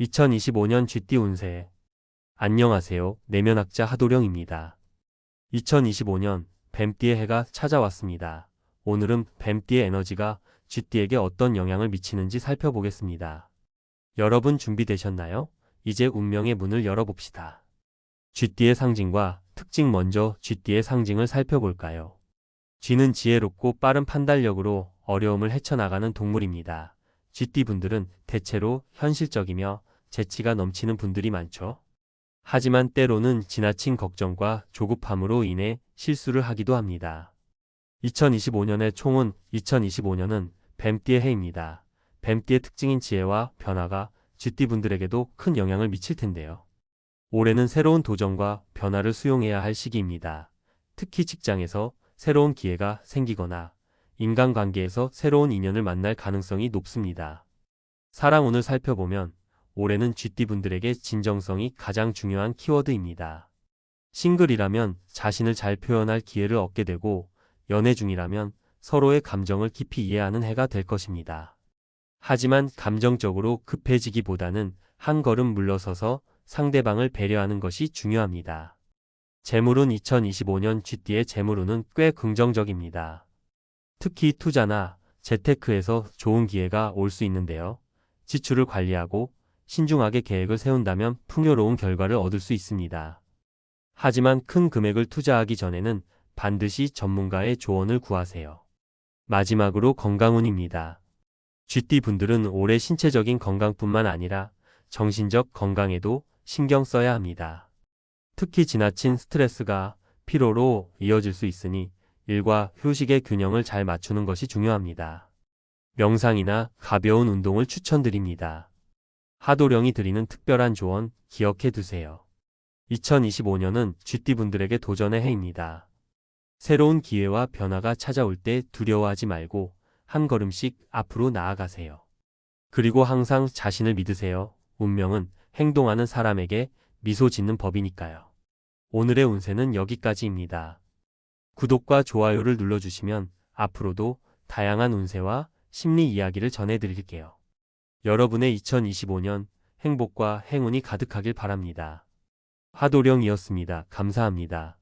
2025년 쥐띠 운세. 안녕하세요. 내면학자 하도령입니다. 2025년 뱀띠의 해가 찾아왔습니다. 오늘은 뱀띠의 에너지가 쥐띠에게 어떤 영향을 미치는지 살펴보겠습니다. 여러분 준비되셨나요? 이제 운명의 문을 열어봅시다. 쥐띠의 상징과 특징 먼저 쥐띠의 상징을 살펴볼까요? 쥐는 지혜롭고 빠른 판단력으로 어려움을 헤쳐나가는 동물입니다. 쥐띠 분들은 대체로 현실적이며 재치가 넘치는 분들이 많죠. 하지만 때로는 지나친 걱정과 조급함으로 인해 실수를 하기도 합니다. 2025년의 총은 2025년은 뱀띠의 해입니다. 뱀띠의 특징인 지혜와 변화가 쥐띠 분들에게도 큰 영향을 미칠 텐데요. 올해는 새로운 도전과 변화를 수용해야 할 시기입니다. 특히 직장에서 새로운 기회가 생기거나 인간관계에서 새로운 인연을 만날 가능성이 높습니다. 사랑운을 살펴보면 올해는 쥐띠 분들에게 진정성이 가장 중요한 키워드입니다. 싱글이라면 자신을 잘 표현할 기회를 얻게 되고 연애 중이라면 서로의 감정을 깊이 이해하는 해가 될 것입니다. 하지만 감정적으로 급해지기보다는 한 걸음 물러서서 상대방을 배려하는 것이 중요합니다. 재물운 2025년 쥐띠의 재물운은 꽤 긍정적입니다. 특히 투자나 재테크에서 좋은 기회가 올 수 있는데요. 지출을 관리하고 신중하게 계획을 세운다면 풍요로운 결과를 얻을 수 있습니다. 하지만 큰 금액을 투자하기 전에는 반드시 전문가의 조언을 구하세요. 마지막으로 건강운입니다. 쥐띠 분들은 올해 신체적인 건강뿐만 아니라 정신적 건강에도 신경 써야 합니다. 특히 지나친 스트레스가 피로로 이어질 수 있으니 일과 휴식의 균형을 잘 맞추는 것이 중요합니다. 명상이나 가벼운 운동을 추천드립니다. 하도령이 드리는 특별한 조언 기억해 두세요. 2025년은 쥐띠 분들에게 도전의 해입니다. 새로운 기회와 변화가 찾아올 때 두려워하지 말고 한 걸음씩 앞으로 나아가세요. 그리고 항상 자신을 믿으세요. 운명은 행동하는 사람에게 미소 짓는 법이니까요. 오늘의 운세는 여기까지입니다. 구독과 좋아요를 눌러주시면 앞으로도 다양한 운세와 심리 이야기를 전해드릴게요. 여러분의 2025년 행복과 행운이 가득하길 바랍니다. 화도령이었습니다. 감사합니다.